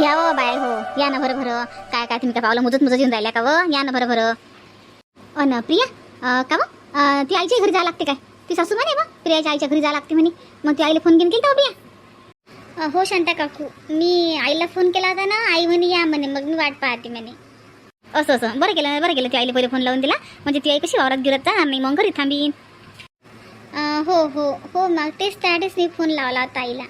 या हो बाय हो या ना बरं बरं काय काय तुम्ही काय पावलं मुजत मुजत येऊन राहिल्या का व? या ना बरं बरं अन प्रिया? का व? ती आईच्या घरी जावं लागते काय? ती सासू म्हणे मग प्रियाच्या आईच्या घरी जावं लागते म्हणे. मग ती आईला फोन घेऊन केली प्रिया? हो शांता काकू. मी आईला फोन केला होता ना आई म्हणे या म्हणे मग मी वाट पाहते म्हणे. असं असं. बरं केलं बरं केलं ती आईला पहिले फोन लावून दिला. म्हणजे ती आई कशी वावरात गिरत जाणार मी मग घरी थांबीन. हो हो. हो मग तेच त्यावेळेस मी फोन लावला होता आईला.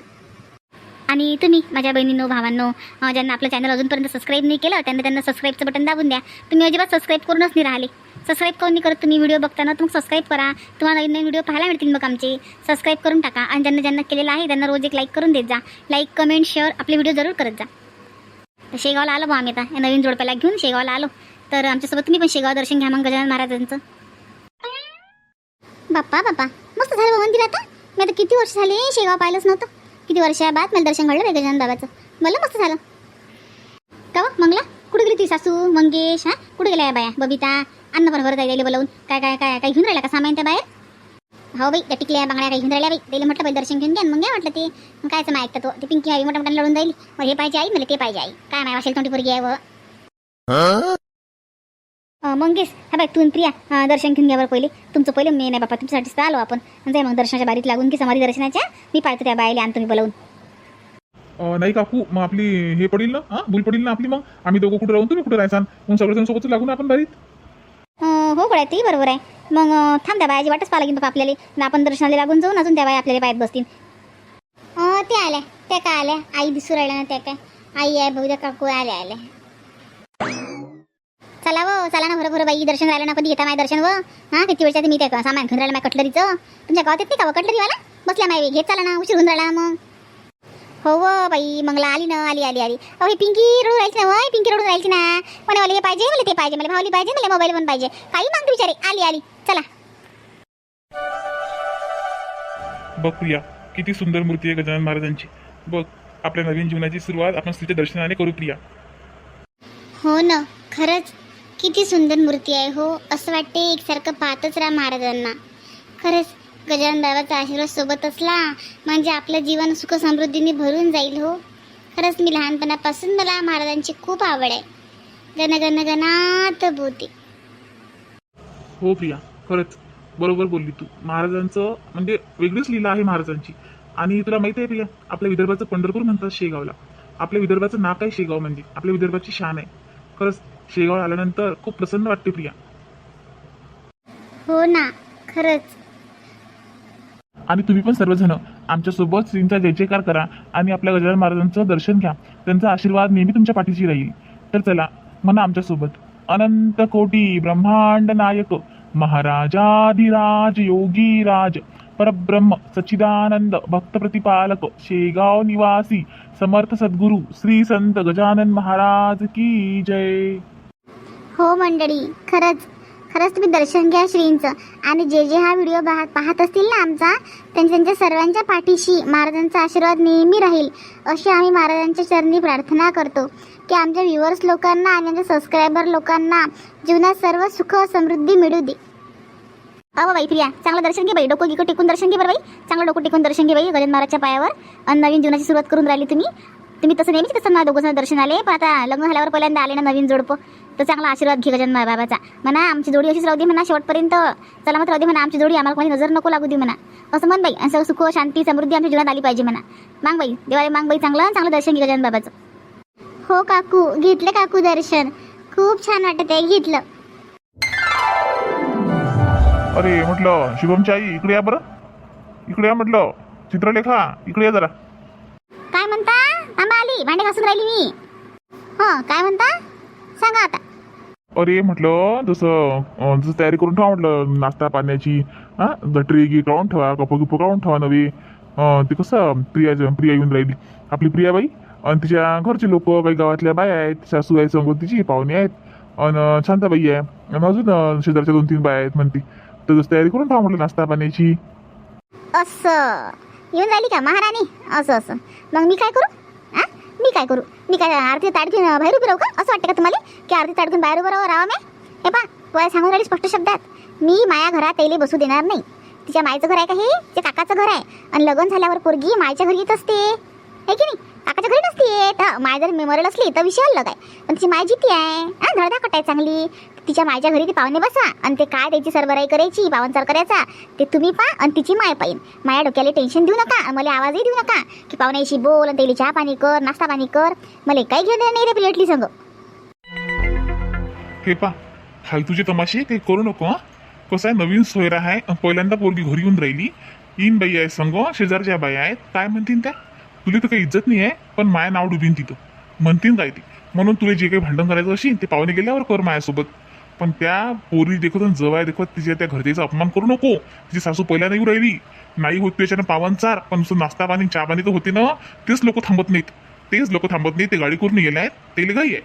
आणि तुम्ही माझ्या बहिणींनो भावांनो ज्यांना आपलं चॅनल अजूनपर्यंत सबस्क्राईब नाही केलं त्यांना त्यांना सबस्क्राईबचं बटन दाबून द्या. तुम्ही अजिबात सबस्क्राईब करूनच नाही राहिले. सबस्क्राईब करून नाही करत तुम्ही व्हिडिओ बघताना तुम्ही सबस्क्राईब करा. तुम्हाला नवीन नवीन व्हिडिओ पाहायला मिळतील मग आमचे. सबस्क्राईब करून टाका. आणि ज्यांना ज्यांना केलेलं आहे त्यांना रोज एक लाईक करून देत जा. लाईक कमेंट शेअर आपले व्हिडिओ जरूर करत जा. तर शेगावला आलो बा आम्ही आता. या नवीन जोडप्याला घेऊन शेगावला आलो. तर आमच्यासोबत तुम्ही पण शेगाव दर्शन घ्या मग गजानन महाराजांचं. बाप्पा बाप्पा. मस्त झालं मंदिर आता. मी आता किती वर्ष झाले शेगाव पाहिलंच नव्हतं. किती वर्षाबाद मला दर्शन घडलं गजानन बाबाचं? मला मस्त झालं. का मंगला? कुठे गेली ती सासू? मंगेश हा? कुठे गेल्या या बाया? बबिता? अन्न पण बरोबर जायला बोलावून? काय काय काय काय घेऊन राहिला का सामान त्या बाहेर हो बाई त्या टिकल्या बांगड्या काही घेऊन राहिल्या बाई. त्याला म्हटलं बाई दर्शन घेऊन घ्या. मग म्हटलं ते? मग कायचं मग ऐकतं तो? ते पिंकी आई मोठ्या मोठ्या लढून जाईल मग हे पाहिजे आई मला ते पाहिजे आई. काय माय वाशेल तोंडी पोरगी आहे व? मंगेश हा बाई तू आणि प्रिया दर्शन घेऊन घ्या बरं पहिले. तुमचं पहिले मी नाही बापा तुमच्यासाठीच तर आलो आपण. आणि जाय मग दर्शनाच्या बारीत लागून की समाधी दर्शनाच्या. मी पाहतो त्या बायला आणतो मी बोलावून. अं, नाही काकू मग आपली हे पडेल ना? हा? भूल पडेल ना आपली मग? आम्ही दोघं कुठे राहून तुम्ही कुठे राहायचा मग सगळेजण सोबतच लागून आपण बारीत? अं, हो गड्या ते बरोबर आहे. मग थांब त्या बायाची वाटच पाहा लागेल बाबा आपल्याला. आणि आपण दर्शनाला लागून जाऊन अजून त्या बाया आपल्याला पायात बसतील. अं, त्या आल्या. त्या काय आल्या? आई दिसू राहिल्या ना त्या काय? आई आहे बहुधा काकू आल्या आल्या. चला व चला ना बरं बरं बाई दर्शन राहिलं ना कधी घेता माय दर्शन व. हा किती वेळच्या मी त्या सामान घेऊन राहिलं माय कटलरीचं. तुमच्या गावात येत नाही का व कटलरीवाला? बसल्या माय घेत चला ना उशीर होऊन राहिला मग. हो व बाई मंगला आली ना आली आली आली. अहो ही पिंकी रडून राहायची ना वय पिंकी रडून राहायची ना. मला हे पाहिजे मला ते पाहिजे मला भावली पाहिजे मला मोबाईल पण पाहिजे. काही मागते बिचारे आली आली. चला. बघ प्रिया किती सुंदर मूर्ती आहे गजानन महाराजांची. बघ आपल्या नवीन जीवनाची सुरुवात आपण स्त्रीच्या दर्शनाने करू प्रिया. हो ना खरंच. किती सुंदर मूर्ती आहे हो असं वाटते एकसारखं पाहतच राहा महाराजांना. खरंच गजानन बाबाचा आशीर्वाद सोबत असला म्हणजे आपलं जीवन सुख समृद्धीने भरून जाईल हो. खरंच मी लहानपणापासून मला महाराजांची खूप आवड आहे. गण गणात भूती. हो प्रिया खरंच बरोबर बोलली तू. महाराजांचं म्हणजे वेगळीच लीला आहे महाराजांची. आणि तुला माहिती आहे प्रिया आपल्या विदर्भाचं पंढरपूर म्हणतात शेगावला. आपल्या विदर्भाचं नाक आहे शेगाव म्हणजे आपल्या विदर्भाची शान आहे. खरंच शेगाव आल्यानंतर खूप प्रसन्न वाटते प्रिया. हो ना खरंच. आणि तुम्ही पण सर्वजण आमच्यासोबत श्रींचा जय जयकार करा आणि आपल्या गजानन महाराजांचं दर्शन घ्या. त्यांचा आशीर्वाद नेहमी तुमच्या पाठीशी राहील. तर चला म्हणा आमच्यासोबत अनंत कोटी ब्रह्मांड नायक महाराजाधिराज योगी राज परब्रह्म सच्चिदानंद भक्त प्रतिपालक शेगाव निवासी समर्थ सद्गुरू श्री संत गजानन महाराज की जय. हो मंडळी खरंच. खरंच तुम्ही दर्शन घ्या श्रींचं. आणि जे जे हा व्हिडिओ पाहत पाहत असतील ना आमचा त्यांच्या त्यांच्या सर्वांच्या पाठीशी महाराजांचा आशीर्वाद नेहमी राहील अशी आम्ही महाराजांच्या चरणी प्रार्थना करतो. की आमच्या व्ह्युअर्स लोकांना आणि आमच्या सबस्क्रायबर लोकांना जीवनात सर्व सुख समृद्धी मिळू दे. अहो बाई प्रिया चांगलं दर्शन घे बाई. डोकं गिकं टेकून दर्शन घे बरं बाई. चांगलं डोकं टेकून दर्शन घे बाई गजानन महाराजच्या पायावर. आणि नवीन जीवनाची सुरुवात करून राहिली तुम्ही. तुम्ही तसं नेहमीच तसं दोघं जण दर्शन आले पण आता लग्न झाल्यावर पहिल्यांदा आले ना नवीन जोडपं तर चांगला आशीर्वाद घे गजानन बाबाचा. म्हणा आमची जोडी अशीच राहू दे म्हणा शेवटपर्यंत. चला मग राहू दे म्हणा आमची जोडी आम्हाला कोणी नजर नको लागू दे म्हणा. असं म्हण बाई आणि सगळं सुख शांती समृद्धी आमच्या जीवनात आली पाहिजे म्हणा. मांग बाई देवाला मांग बाई चांगलं चांगलं दर्शन घे गजानन बाबाचं. हो काकू घेतलं काकू दर्शन. खूप छान वाटत आहे घेतलं. अरे म्हटलं शुभमची आई इकडे या बरं. इकडे या म्हटलं. चित्रलेखा इकडे या जरा. आली भांडे घासून राहिली मी. हो काय म्हणता? सांगा आता. अरे म्हटलं जसं अं, जसं तयारी करून ठेवा म्हटलं नाश्ता पाण्याची हा गटरी गी काढून ठेवा कप गिप काढून ठेवा नवी. अं, ते कसं प्रिया प्रिया येऊन राहिली. आपली प्रियाबाई आणि तिच्या घरचे लोक काही गावातल्या बाया आहेत सासू आहे तिची पाहुणे आहेत आणि शांताबाई आहे आणि अजून अं, शेजारच्या दोन तीन बाया आहेत म्हणते. तर जसं तयारी करून ठेवा म्हटलं नाश्ता पाण्याची. असं. येऊन राहिली का महाराणी? असं असं. मग मी काय करू? मी काय करू? मी काय आरती ताडकीन बाहेर उभी राहू का? असं वाटतं का तुम्हाला? की आरती ताडकीन बाहेर उभं राहावं राहा मी? हे पा तुला सांगून राहिली स्पष्ट शब्दात. मी माया घरात यायला बसू देणार नाही. तिच्या मायचं घर आहे का हे? ते काकाचं घर आहे. आणि लग्न झाल्यावर पोरगी मायच्या घरी येत असते. आहे की नाही? काकाच्या घरी नसते तर माय जर मेमोरियल असली तर विषय अलग आहे. पण तिची माय जिती आहे. हा धडधाकट आहे चांगली. तिच्या मायच्या घरी ती पाहुणे बसा आणि ते काय त्याची सरबराई करायची पावनचार करायचा ते तुम्ही पा आणि तिची माय पाहिन. माया डोक्याला टेन्शन देऊ नका मला आवाजही देऊ नका की पाहुण्याशी बोल आणि त्याला चहा पाणी कर नाश्ता पाणी कर. मला काही घेणं नाही रे प्लेटली सांग. हे पा हाय तुझे तमाशे काही करू नको हा. कसं आहे नवीन सोयरा आहे पहिल्यांदा पोरगी घरी येऊन राहिली. इन बाई आहे संग शेजारच्या बाई आहेत. काय म्हणतील त्या? तुला तर काही इज्जत नाही आहे पण माया नाव डुबीन तिथं. म्हणतील काय ती? म्हणून तुला जे काही भांडण करायचं असेल ते पाहुणे गेल्यावर कर माझ्यासोबत पण त्या पोरी देखत आणि जवाय देखत तिच्या त्या घरच्याचा अपमान करू नको. तिची सासू पहिल्या नाही राहिली. नाही होत त्याच्यानं पावनचार पण नुसतं नाश्ता पाणी चहा पाणी तर होते ना. तेच लोक थांबत नाहीत. तेच लोक थांबत नाहीत. ते गाडी करून गेले आहेत. ते घाई आहे.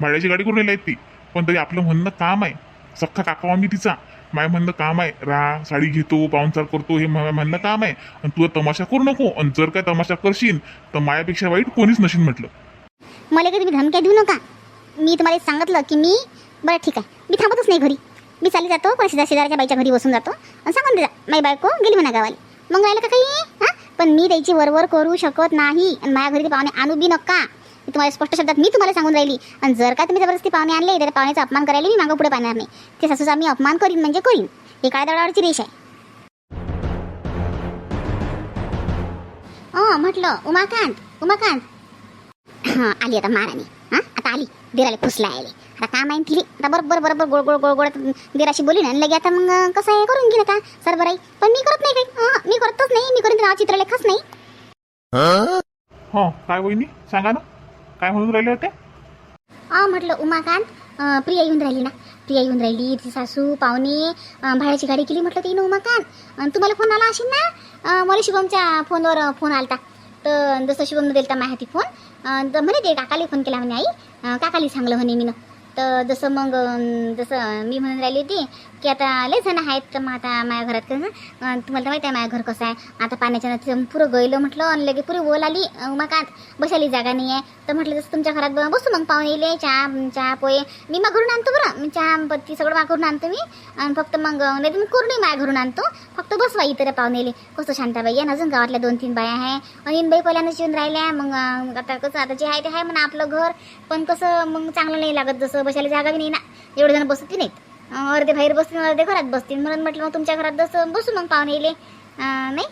भाड्याची गाडी करून गेले आहेत ती. पण तरी आपलं म्हणणं काम आहे. सख्खा काका आम्ही तिचा. माय म्हणणं काम आहे. रा साडी घेतो पाहुणचार करतो हे म्हणणं काम आहे. आणि तुला तमाशा करू नको. आणि जर काय तमाशा करशील तर मायापेक्षा वाईट कोणीच नशील म्हटलं. मला कधी तुम्ही धमक्या देऊ नका. मी तुम्हाला सांगितलं की मी बरं ठीक आहे. मी थांबतच नाही घरी. मी चालली जातो पण शेजार शेजारच्या बाईच्या घरी बसून जातो. आणि सांगून दे माझी बायको गेली म्हणा गावाला. मग राहिलं का काही? हां? पण मी त्याची वरवर करू शकत नाही. आणि माझ्या घरी ते पाहुणे आणू बी नका. मी तुम्हाला स्पष्ट शब्दात मी तुम्हाला सांगून राहिली. आणि जर का तुम्ही जबरदस्ती पाहुणे आणले तर पाहुण्याचा अपमान करायला मी मागं पुढे पाहणार नाही. ते सासूचा मी अपमान करीन म्हणजे करीन. हे काय दगडावरची रेष आहे. अं म्हटलं उमाकांत उमाकांत. हां आली आता महाराणी. हां आता आली. दिराला फुसला आले आता काम आहे तिली आता बरोबर बरोबर गोड गोड गोड गोड दिराशी बोली ना लगे आता मग कसं आहे करून घेईन आता सरबराई. पण मी करत नाही काही. मी करतच नाही. मी करून नाव चित्रलेखच नाही. हो काय वहिनी? सांगा ना. काय म्हणून राहिले होते? अं म्हटलं उमाकांत प्रिया येऊन राहिली ना. प्रिया येऊन राहिली तिची सासू पाहुणे भाड्याची गाडी केली म्हटलं तिनं उमाकांत. तुम्हाला फोन आला असेल ना? मला शुभमच्या फोनवर फोन आलता. तर जसं शुभमनं दिलता माझ्या हाती फोन तर म्हणे ते काकाला फोन केला म्हणे आई. काकाला सांगलं म्हणे मीनं. तर जसं मग जसं मी म्हणून राहिली होती की आता लय जण आहेत तर मग आता माझ्या घरात कसं तुम्हाला तर माहिती आहे माझ्या घर कसं आहे. आता पाण्याच्या नदीचं पुरं गळलं म्हटलं आणि लगे पुरी ओल आली मग उमाकांत बसायली जागा नाही आहे तर म्हटलं जसं तुमच्या घरात ब- बसू मग पाहुणे येले चहा चहा पोहे. मी मग घरून आणतो बरं. मी चहा पत्ती सगळं मागून आणतो मी. आणि फक्त मग नाही तर करून करूनही माझ्या घरून आणतो. फक्त बसवा इतर पाहुणेले. कसं शांताबाई आहे ना अजून गावातल्या दोन तीन बाया आहे. आणि इनबाई पहिल्यांदाच येऊन राहिल्या मग आता कसं आता जे आहे ते आहे म्हणा आपलं घर. पण कसं मग चांगलं नाही लागत जसं बसायला जागा बी नाही ना. एवढे जण बसत बी नाहीत. अर्धे बाहेर बसतील अर्धे घरात बसतील. म्हणून म्हटलं मग तुमच्या घरात जसं बसू मग पाहुणे येले नाही?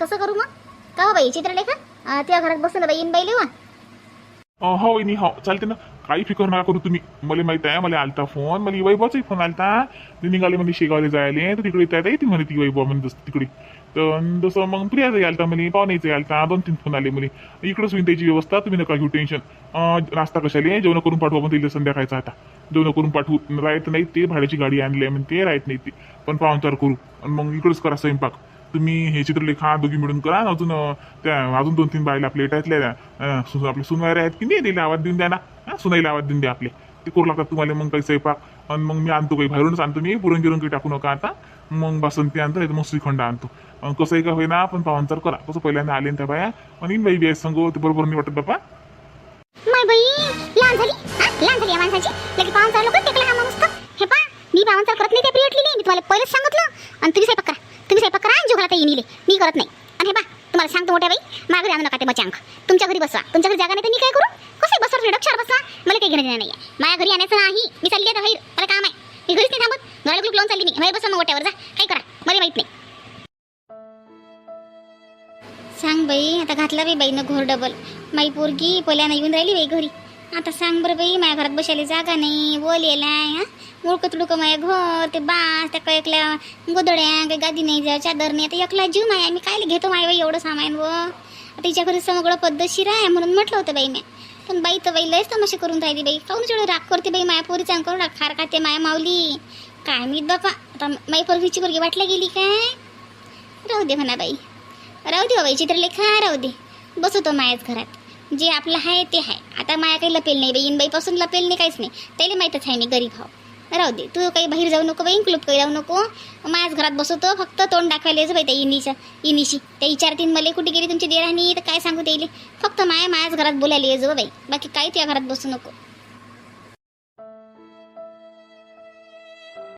कसं करू मग? का हो बाई चित्रलेखा? त्या घरात बसू ना बाई इन बाई लेवा हो हो. चालते ना. काही फिकर नका करू तुम्ही. मला माहीत आहे मला आलता फोन मला वैभवचाही फोन आलता. ते निघाले म्हणजे शेगावला जायले. तर तिकडे त्या येते म्हणे ती वैभव म्हणजे जसं तिकडे. तर जसं मग प्रियाचाही आलता म्हणे पाहुण्याचाही आलता. दोन तीन फोन आले म्हणे. इकडंच होईन त्याची व्यवस्था तुम्ही नका घेऊ टेन्शन नाश्ता कशाले? जेवण करून पाठवू आपण तिला संध्याकाळचा आता. जेवण करून पाठवू. राहत नाही ते भाड्याची गाडी आणली आहे म्हणते ते राहत नाही ते. पण पाहुणचार करू. आणि मग इकडंच करा स्वयंपाक. तुम्ही हे चित्रलेखा दोघी मिळून करा. आणि अजून त्या अजून दोन तीन बायला आपल्या येटातल्या आपल्या सु- आपले आहेत की नाही त्याला आवाज देऊन द्या ना. हा, सुनाईला आवाज देऊन द्या आपले. ते करू लागतात तुम्हाला मग काही स्वयंपाक. आणि मग मी आणतो काही बाहेरूनच आणतो मी पुरण गिरण काही टाकू नका आता. मग बासंती आणतो नाही मग श्रीखंड आणतो. कसंही का होईना आपण पाहुणचार करा. कसं पहिल्यांदा आले त्या बाया आणि बाई बी सांगू ते बरोबर नाही वाटत बापा. माय बाई लहान झाली. लहान झाली माणसाची. लगे पाहुणचार लोक टेकला हा माणूस हे पा मी पाहुणचार करत नाही त्या प्रियटली नाही मी तुम्हाला पहिलेच सांगितलं. आणि तुम्ही स्वयंपाक करा. तुम्ही स्वयंपाक करा आणि जेवढा ते येईल. मी करत नाही. तुम्हाला सांगतो मोठ्या बाई माझ्या घरी आणू नका ते मचांक तुमच्या घरी बसवा. तुमच्या घरी जागा नाही तर मी काय करू? कसं बसवा रिडक्शन बसवा? मला काही घेणं नाही आहे माझ्या घरी आणायचं नाही. मी चालली आहे बाहेर मला काम आहे. मी घरीच नाही थांबत. घराला लावून चालली मी? बाहेर बसा मग मोठ्यावर जा. काय करा. मला माहीत नाही. सांग बाई आता घातला बाई बाईनं घोर डबल माई पोरगी पोल्यानं येऊन राहिली बाई घरी. आता सांग बरं बाई माझ्या घरात बसायला जागा नाही बोल येलाय मुळकं तुडकं माया घर ते बास त्या एकल्या गोदड्या काही गादी नाही जा चादर नाही आता एकला जीव माया मी काय घेतो माय बाई एवढं सामान व? आता तिच्या घरी सगळं पद्धतशीर आहे म्हणून म्हटलं होतं बाई मी. पण बाई तर बाई लयच तमाशे करून राहिली बाई. काहून एवढं राग करते बाई माया पोरी चांग करून खार खाते माया माऊली. काय मी बापा आता माई पोरगीची पोरगी वाटल्या गेली काय? राहू दे म्हणा बाई. राहू दे हो बाई चित्रलेखा राहू दे. बसवतो मायाच घरात. जे आपलं आहे ते आहे. आता माया काही लपेल नाही बाई. बाईपासून लपेल नाही काहीच नाही. त्याला माहीतच आहे मी गरीब भाव राहू दे तू काही बाहेर जाऊ नको बाई इन्क्लूड काही जाऊ नको. मायाच घरात बसवतो फक्त तोंड दाखवायला यायचं बाई त्या इनीच्या इनीशी. त्या विचारतीन मला कुठे गेली तुमची देराणी तर काय सांगू त्याला फक्त माया मायाच घरात बोलायला ये हो बाई. बाकी काही त्या घरात बसू नको.